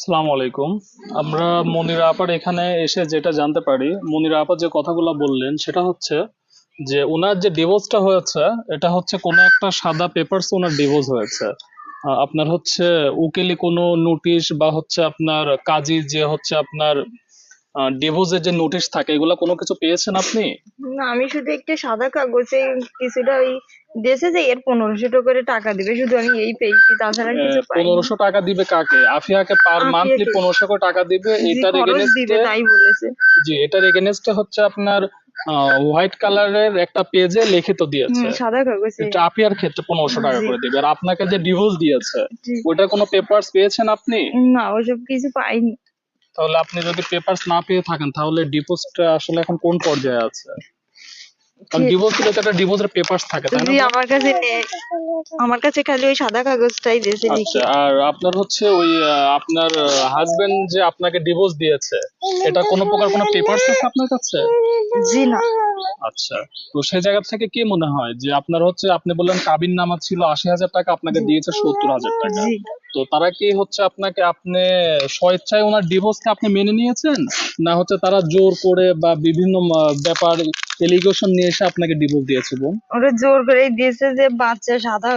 আসসালামু আলাইকুম। আমরা মনিরা আপার এখানে এসে যেটা জানতে পারি, মনিরা আপা যে কথাগুলো বললেন সেটা হচ্ছে যে ওনার যে ডিভোর্সটা হয়েছে, এটা হচ্ছে কোনো একটা সাদা পেপারস ওনার ডিভোর্স হয়েছে। আপনার হচ্ছে উকিলি কোনো নোটিশ বা হচ্ছে আপনার কাজী যে হচ্ছে আপনার ডিভোর্সের যে নোটিশ থাকে এগুলো কোনো কিছু পেয়েছেন আপনি? না আমি শুধু একটা সাদা কাগজে কিছুটা ওই দেশে যে এর পনেরোশো টাকা করে টাকা দিবে শুধু আমি এই পেয়েছি তাছাড়া কিছু পাইনি। পনেরোশো টাকা দিবে কাকে? আফিয়াকে পার মান্থলি পনেরোশো করে টাকা দিবে এটার এগেনস্টে তাই বলেছে। জি এটার এগেনস্টে হচ্ছে আপনার হোয়াইট কালারের একটা পেজে লিখিত দিয়েছে। সাদা কাগজে। এটা আপিয়ার ক্ষেত্রে পনেরোশো টাকা করে দিবে আর আপনাকে যে ডিভোর্স দিয়েছে জি। ওটার কোনো পেপারস পেয়েছেন আপনি? না ওসব কিছু পাইনি। তাহলে আপনি যদি পেপারস না পেয়ে থাকেন তাহলে ডিপোজিটটা আসলে এখন কোন পর্যায়ে আছে? কারণ। ডিভোর্স দিলে তো একটা ডিভোর্সের পেপারস থাকে তাই না আমার কাছে নেই। আমার কাছে খালি ওই সাদা কাগজটাই দিয়েছে আচ্ছা আর আপনার হচ্ছে ওই আপনার হাজবেন্ড যে আপনাকে ডিভোর্স দিয়েছে এটা কোনো প্রকার কোনো পেপারস আছে আপনার কাছে? জি না। আচ্ছা। তো সেই জায়গা থেকে কি মনে হয় যে আপনার হচ্ছে আপনি বললেন কাবিন নামা ছিল আশি হাজার টাকা আপনাকে দিয়েছে সত্তর হাজার টাকা। তো তারা কি হচ্ছে আপনাকে আপনি স্বেচ্ছায় ওনার ডিভোর্সকে আপনি মেনে নিয়েছেন? না হচ্ছে তারা জোর করে বা বিভিন্ন ব্যাপার এলিগেশন নিয়ে এসে আপনাকে ডিভোর্স দিয়েছে বোন? ওরা জোর করে দিয়েছে যে বাচ্চা সাদা